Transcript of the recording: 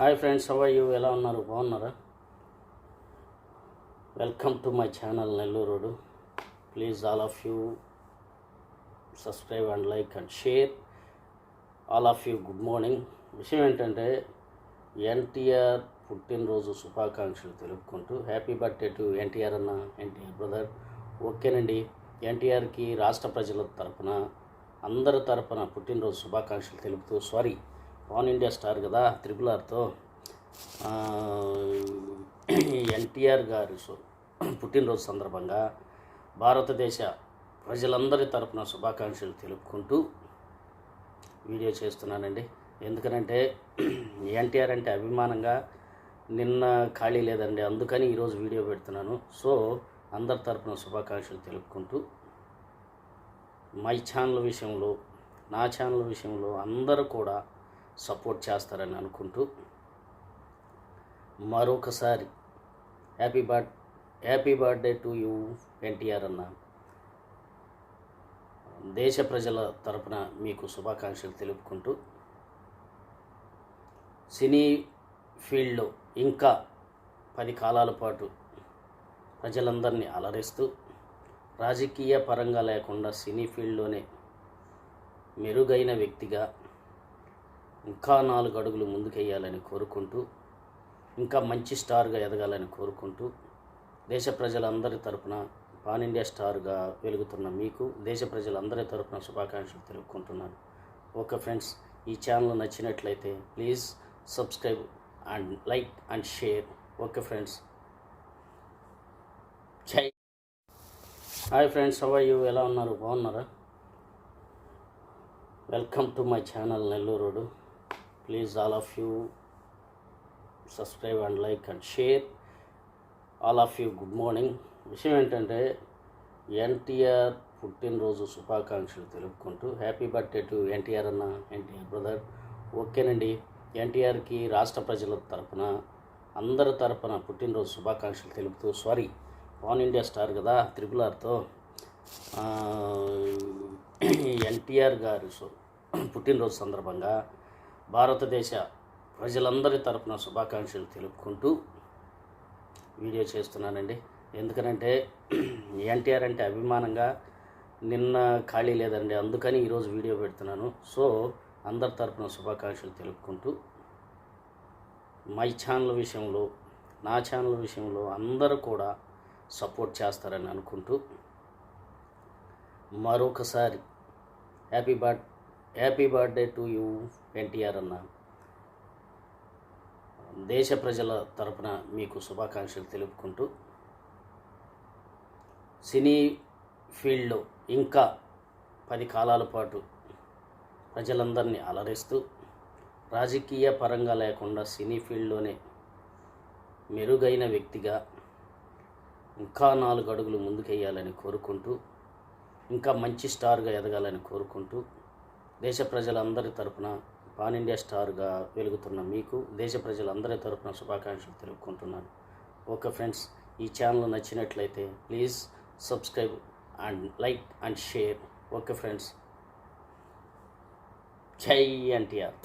Hi friends how you ఎలా ఉన్నారు? బాగున్నారా? Welcome to my channel Nellurudu please all of you subscribe and like and share all of you good morning విషయం ఏంటంటే ఎన్టీఆర్ పుట్టినరోజు శుభాకాంక్షలు తెలుపుకుంటూ హ్యాపీ బర్త్డే టు ఎన్టీఆర్ అన్న ఎన్టీఆర్ బ్రదర్ ఓకేనండి. ఎన్టీఆర్కి రాష్ట్ర ప్రజల తరపున అందరి తరపున పుట్టినరోజు శుభాకాంక్షలు తెలుపుతూ సారీ ఆన్ ఇండియా స్టార్ కదా త్రిపుల్ ఆర్తో. ఎన్టీఆర్ గారి పుట్టినరోజు సందర్భంగా భారతదేశ ప్రజలందరి తరపున శుభాకాంక్షలు తెలుపుకుంటూ వీడియో చేస్తున్నానండి. ఎందుకనంటే ఎన్టీఆర్ అంటే అభిమానంగా నిన్న ఖాళీ లేదండి అందుకని ఈరోజు వీడియో పెడుతున్నాను. సో అందరి తరపున శుభాకాంక్షలు తెలుపుకుంటూ మై ఛానల్ విషయంలో నా ఛానల్ విషయంలో అందరూ కూడా సపోర్ట్ చేస్తారని అనుకుంటూ మరొకసారి happy birth happy birthday to you NTR అన్న. దేశ ప్రజల తరపున మీకు శుభాకాంక్షలు తెలుపుకుంటూ సినీ ఫీల్డ్లో ఇంకా పది కాలాల పాటు ప్రజలందరినీ అలరిస్తూ రాజకీయ పరంగా లేకుండా సినీ ఫీల్డ్లోనే మెరుగైన వ్యక్తిగా ఇంకా నాలుగు అడుగులు ముందుకెయ్యాలని కోరుకుంటూ ఇంకా మంచి స్టార్గా ఎదగాలని కోరుకుంటూ దేశ ప్రజలందరి తరపున పాన్ ఇండియా స్టార్గా వెలుగుతున్న మీకు దేశ ప్రజలందరి తరపున శుభాకాంక్షలు తెలుపుకుంటున్నాను. ఓకే ఫ్రెండ్స్ ఈ ఛానల్ నచ్చినట్లయితే please subscribe and like and share. Okay friends. జై. Hi friends how you? ఎలా ఉన్నారు? బాగున్నారా? Welcome to my channel Nellurudu. Please all of you subscribe and like and share. All of you good morning. విషయం ఏంటంటే ఎన్టీఆర్ పుట్టినరోజు శుభాకాంక్షలు తెలుపుకుంటూ happy birthday to NTR అన్న ఎన్టీఆర్ బ్రదర్. ఓకేనండి. ఎన్టీఆర్కి రాష్ట్ర ప్రజల తరపున అందరి తరపున పుట్టినరోజు శుభాకాంక్షలు తెలుపుతూ సారీ పాన్ ఇండియా స్టార్ కదా త్రిపుల్ ఆర్తో. ఎన్టీఆర్ గారి పుట్టినరోజు సందర్భంగా భారతదేశ ప్రజలందరి తరపున శుభాకాంక్షలు తెలుపుకుంటూ వీడియో చేస్తున్నానండి. ఎందుకనంటే ఎన్టీఆర్ అంటే అభిమానంగా నిన్న ఖాళీ లేదండి. అందుకని ఈరోజు వీడియో పెడుతున్నాను. సో అందరి తరపున శుభాకాంక్షలు తెలుపుకుంటూ మై ఛానల్ విషయంలో నా ఛానల్ విషయంలో అందరూ కూడా సపోర్ట్ చేస్తారని అనుకుంటూ మరొకసారి happy birth happy birthday to you NTR అన్న. దేశ ప్రజల తరపున మీకు శుభాకాంక్షలు తెలుపుకుంటూ సినీ ఫీల్డ్లో ఇంకా పది కాలాల పాటు ప్రజలందరినీ అలరిస్తూ రాజకీయ పరంగా లేకుండా సినీ ఫీల్డ్లోనే మెరుగైన వ్యక్తిగా ఇంకా నాలుగు అడుగులు ముందుకెయ్యాలని కోరుకుంటూ ఇంకా మంచి స్టార్గా ఎదగాలని కోరుకుంటూ దేశ ప్రజలందరి తరపున పాన్ ఇండియా స్టార్గా వెలుగుతున్న మీకు దేశ ప్రజలందరి తరపున శుభాకాంక్షలు తెలుపుకుంటున్నాను. ఓకే ఫ్రెండ్స్ ఈ ఛానల్ నచ్చినట్లయితే please subscribe and like and share. Okay friends జై ఎన్టీఆర్.